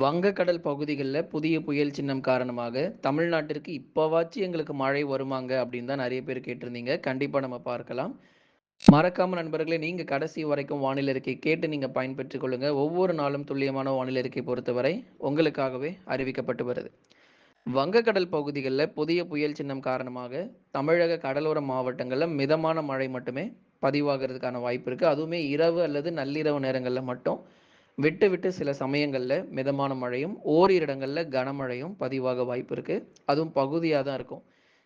வங்கக்கடல் பகுதிகளில் புதிய புயல் சின்னம் காரணமாக தமிழ்நாட்டிற்கு இப்போவாச்சும் எங்களுக்கு மழை வருமாங்க அப்படின்னு தான் நிறைய பேர் கேட்டிருந்தீங்க. கண்டிப்பாக நம்ம பார்க்கலாம். மறக்காம நண்பர்களே நீங்க கடைசி வரைக்கும் வானிலை இருக்கை கேட்டு நீங்க பயன்பெற்றுக் கொள்ளுங்க. ஒவ்வொரு நாளும் துல்லியமான வானிலை இருக்கை பொறுத்தவரை உங்களுக்காகவே அறிவிக்கப்பட்டு வருது. வங்கக்கடல் பகுதிகளில் புதிய புயல் சின்னம் காரணமாக தமிழக கடலோர மாவட்டங்களில் மிதமான மழை மட்டுமே பதிவாகிறதுக்கான வாய்ப்பு இருக்கு. அதுவுமே இரவு அல்லது நள்ளிரவு நேரங்களில் மட்டும் விட்டு விட்டு சில சமயங்களில் மிதமான மழையும் ஓரிரு இடங்களில் கனமழையும் பதிவாக வாய்ப்பு இருக்குது அதுவும் பகுதியாக தான் இருக்கும்.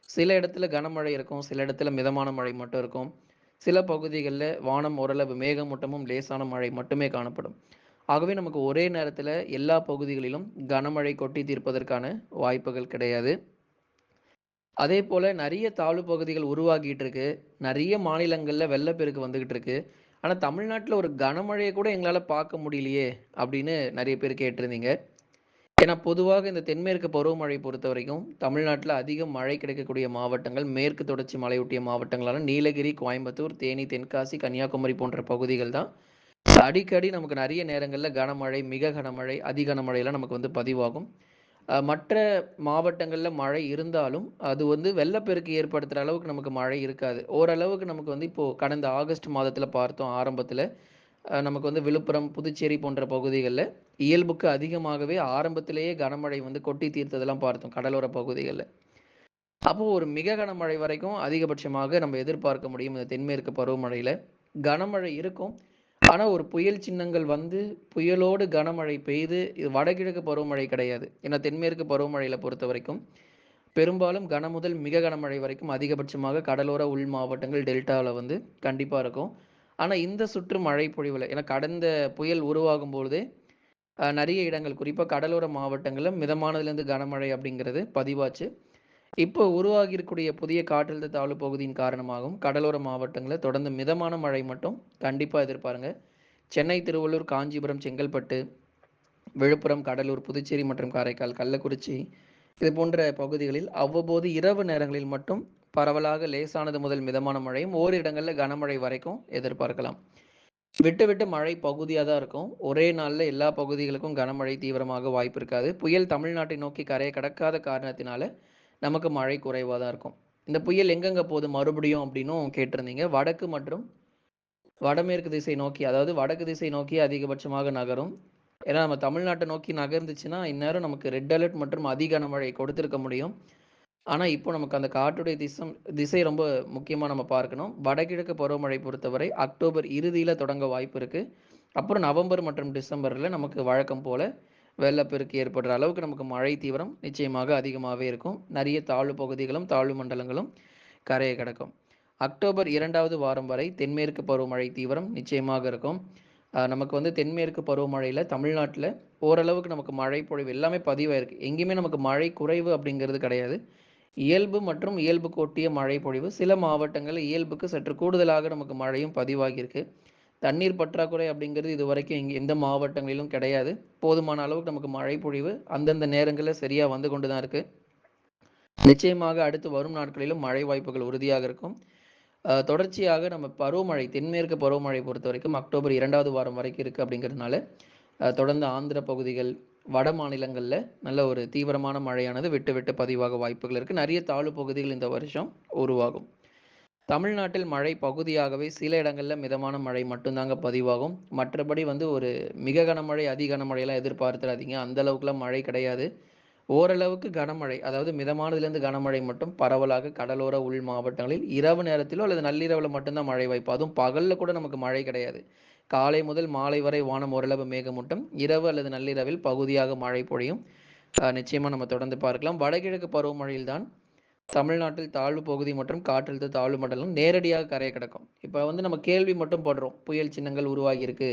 சில இடத்துல கனமழை இருக்கும் சில இடத்துல மிதமான மழை மட்டும் இருக்கும். சில பகுதிகளில் வானம் ஓரளவு மேகமூட்டமும் லேசான மழை மட்டுமே காணப்படும். ஆகவே நமக்கு ஒரே நேரத்தில் எல்லா பகுதிகளிலும் கனமழை கொட்டி தீர்ப்பதற்கான வாய்ப்புகள் கிடையாது. அதே போல் நிறைய தாழ்வு பகுதிகள் உருவாகிட்டு இருக்கு. நிறைய மாநிலங்களில் வெள்ளப்பெருக்கு வந்துக்கிட்டு இருக்கு. ஆனால் தமிழ்நாட்டில் ஒரு கனமழையை கூட எங்களால் பார்க்க முடியலையே அப்படின்னு நிறைய பேர் கேட்டிருந்தீங்க. ஏன்னா பொதுவாக இந்த தென்மேற்கு பருவமழை பொறுத்த வரைக்கும் தமிழ்நாட்டில் அதிக மழை கிடைக்கக்கூடிய மாவட்டங்கள் மேற்கு தொடர்ச்சி மலையொட்டிய மாவட்டங்களான நீலகிரி கோயம்புத்தூர் தேனி தென்காசி கன்னியாகுமரி போன்ற பகுதிகள் தான். அடிக்கடி நமக்கு நிறைய நேரங்களில் கனமழை மிக கனமழை அதிகனமழையெல்லாம் நமக்கு வந்து பதிவாகும். மற்ற மாவட்டங்களில் மழை இருந்தாலும் அது வந்து வெள்ளப்பெருக்கு ஏற்படுத்துகிற அளவுக்கு நமக்கு மழை இருக்காது. ஓரளவுக்கு நமக்கு வந்து இப்போது கடந்த ஆகஸ்ட் மாதத்தில் பார்த்தோம் ஆரம்பத்தில் நமக்கு வந்து விழுப்புரம் புதுச்சேரி போன்ற பகுதிகளில் இயல்புக்கு அதிகமாகவே ஆரம்பத்திலேயே கனமழை வந்து கொட்டி தீர்த்ததெல்லாம் பார்த்தோம் கடலோர பகுதிகளில். அப்போது ஒரு மிக கனமழை வரைக்கும் அதிகபட்சமாக நம்ம எதிர்பார்க்க முடியும் இந்த தென்மேற்கு பருவமழையில். கனமழை இருக்கும் ஆனால் ஒரு புயல் சின்னங்கள் வந்து புயலோடு கனமழை பெய்து இது வடகிழக்கு பருவமழை கிடையாது. ஏன்னா தென்மேற்கு பருவமழையில் பொறுத்த வரைக்கும் பெரும்பாலும் கன முதல் மிக கனமழை வரைக்கும் அதிகபட்சமாக கடலோர உள் மாவட்டங்கள் டெல்டாவில் வந்து கண்டிப்பாக இருக்கும். ஆனால் இந்த சுற்று மழை பொழிவில் ஏன்னா கடந்த புயல் உருவாகும் பொழுதே நிறைய இடங்கள் குறிப்பாக கடலோர மாவட்டங்களில் மிதமானதுலேருந்து கனமழை அப்படிங்கிறது பதிவாச்சு. இப்போ உருவாகி இருக்கக்கூடிய புதிய காற்றழுத்த தாழ்வு பகுதியின் காரணமாகவும் கடலோர மாவட்டங்களில் தொடர்ந்து மிதமான மழை மட்டும் கண்டிப்பாக எதிர்பாருங்க. சென்னை திருவள்ளூர் காஞ்சிபுரம் செங்கல்பட்டு விழுப்புரம் கடலூர் புதுச்சேரி மற்றும் காரைக்கால் கள்ளக்குறிச்சி இது போன்ற பகுதிகளில் அவ்வப்போது இரவு நேரங்களில் மட்டும் பரவலாக லேசானது முதல் மிதமான மழையும் ஓரிரு இடங்களில் கனமழை வரைக்கும் எதிர்பார்க்கலாம். விட்டு விட்டு மழை பகுதியாக தான் இருக்கும். ஒரே நாளில் எல்லா பகுதிகளுக்கும் கனமழை தீவிரமாக வாய்ப்பு இருக்காது. புயல் தமிழ்நாட்டை நோக்கி கரையை கடக்காத காரணத்தினால நமக்கு மழை குறைவாக தான் இருக்கும். இந்த புயல் எங்கெங்கே போகுது மறுபடியும் அப்படின்னும் கேட்டிருந்தீங்க. வடக்கு மற்றும் வடமேற்கு திசை நோக்கி அதாவது வடக்கு திசை நோக்கி அதிகபட்சமாக நகரும். ஏன்னா நம்ம தமிழ்நாட்டை நோக்கி நகர்ந்துச்சுன்னா இந்நேரம் நமக்கு ரெட் அலர்ட் மற்றும் அதிக கனமழை கொடுத்துருக்க முடியும். ஆனால் இப்போ நமக்கு அந்த காற்றுடைய திசம் திசை ரொம்ப முக்கியமாக நம்ம பார்க்கணும். வடகிழக்கு பருவமழை பொறுத்தவரை அக்டோபர் இறுதியில் தொடங்க வாய்ப்பு இருக்குது அப்புறம் நவம்பர் மற்றும் டிசம்பரில் நமக்கு வழக்கம் போல் வெள்ளப்பெருக்கு ஏற்படுற அளவுக்கு நமக்கு மழை தீவிரம் நிச்சயமாக அதிகமாகவே இருக்கும். நிறைய தாழ்வு பகுதிகளும் தாழ்வு மண்டலங்களும் கரையை கிடக்கும். அக்டோபர் இரண்டாவது வாரம் வரை தென்மேற்கு பருவமழை தீவிரம் நிச்சயமாக இருக்கும். நமக்கு வந்து தென்மேற்கு பருவமழையில் தமிழ்நாட்டில் ஓரளவுக்கு நமக்கு மழை பொழிவு எல்லாமே பதிவாயிருக்கு. எங்கேயுமே நமக்கு மழை குறைவு அப்படிங்கிறது கிடையாது. இயல்பு மற்றும் இயல்புக்கு ஒட்டிய மழை பொழிவு சில மாவட்டங்களில் இயல்புக்கு சற்று கூடுதலாக நமக்கு மழையும் பதிவாகியிருக்கு. தண்ணீர் பற்றாக்குறை அப்படிங்கிறது இது வரைக்கும் இங்கே எந்த மாவட்டங்களிலும் கிடையாது. போதுமான அளவுக்கு நமக்கு மழை பொழிவு அந்தந்த நேரங்களில் சரியாக வந்து கொண்டு தான் இருக்குது நிச்சயமாக அடுத்து வரும் நாட்களிலும் மழை வாய்ப்புகள் உறுதியாக இருக்கும். தொடர்ச்சியாக நம்ம பருவமழை தென்மேற்கு பருவமழை பொறுத்த வரைக்கும் அக்டோபர் இரண்டாவது வாரம் வரைக்கும் இருக்குது அப்படிங்கிறதுனால தொடர்ந்து ஆந்திர பகுதிகள் வட மாநிலங்களில் நல்ல ஒரு தீவிரமான மழையானது விட்டு விட்டு பதிவாக வாய்ப்புகள் இருக்குது நிறைய தாழ்வு பகுதிகள் இந்த வருஷம் உருவாகும். தமிழ்நாட்டில் மழை பகுதியாகவே சில இடங்களில் மிதமான மழை மட்டும்தாங்க பதிவாகும். மற்றபடி வந்து ஒரு மிக கனமழை அதி கனமழையெல்லாம் எதிர்பார்த்துடாதீங்க அந்த அளவுக்குலாம் மழை கிடையாது. ஓரளவுக்கு கனமழை அதாவது மிதமானதுலேருந்து கனமழை மட்டும் பரவலாக கடலோர உள் மாவட்டங்களில் இரவு நேரத்திலோ அல்லது நள்ளிரவில் மட்டும்தான் மழை வாய்ப்பு. அதுவும் பகலில் கூட நமக்கு மழை கிடையாது. காலை முதல் மாலை வரை வானம் ஓரளவு மேகமூட்டம். இரவு அல்லது நள்ளிரவில் பகுதியாக மழை பொழியும். நிச்சயமாக நம்ம தொடர்ந்து பார்க்கலாம். வடகிழக்கு பருவமழையில்தான் தமிழ்நாட்டில் தாழ்வு பகுதி மற்றும் காற்றழுத்த தாழ்வு மண்டலம் நேரடியாக கரையை கிடக்கும். இப்போ வந்து நம்ம கேள்வி மட்டும் போடுறோம். புயல் சின்னங்கள் உருவாகியிருக்கு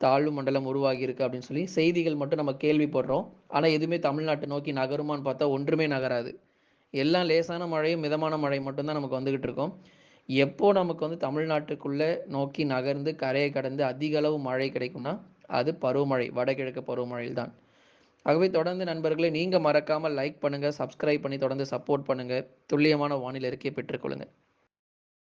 தாழ்வு மண்டலம் உருவாகியிருக்கு அப்படின்னு சொல்லி செய்திகள் மட்டும் நம்ம கேள்விப்படுறோம் ஆனால் எதுவுமே தமிழ்நாட்டை நோக்கி நகருமான்னு பார்த்தா ஒன்றுமே நகராது. எல்லாம் லேசான மழையும் மிதமான மழை மட்டும்தான் நமக்கு வந்துக்கிட்டு இருக்கும். எப்போ நமக்கு வந்து தமிழ்நாட்டுக்குள்ளே நோக்கி நகர்ந்து கரையை கடந்து அதிக அளவு மழை கிடைக்கும்னா அது பருவமழை வடகிழக்கு பருவமழையில் தான் ஆகவே தொடர்ந்து நண்பர்களே நீங்கள் மறக்காமல் லைக் பண்ணுங்கள் சப்ஸ்கிரைப் பண்ணி தொடர்ந்து சப்போர்ட் பண்ணுங்கள் துல்லியமான வானிலை அறிக்கையை பெற்றுக்கொள்ளுங்கள்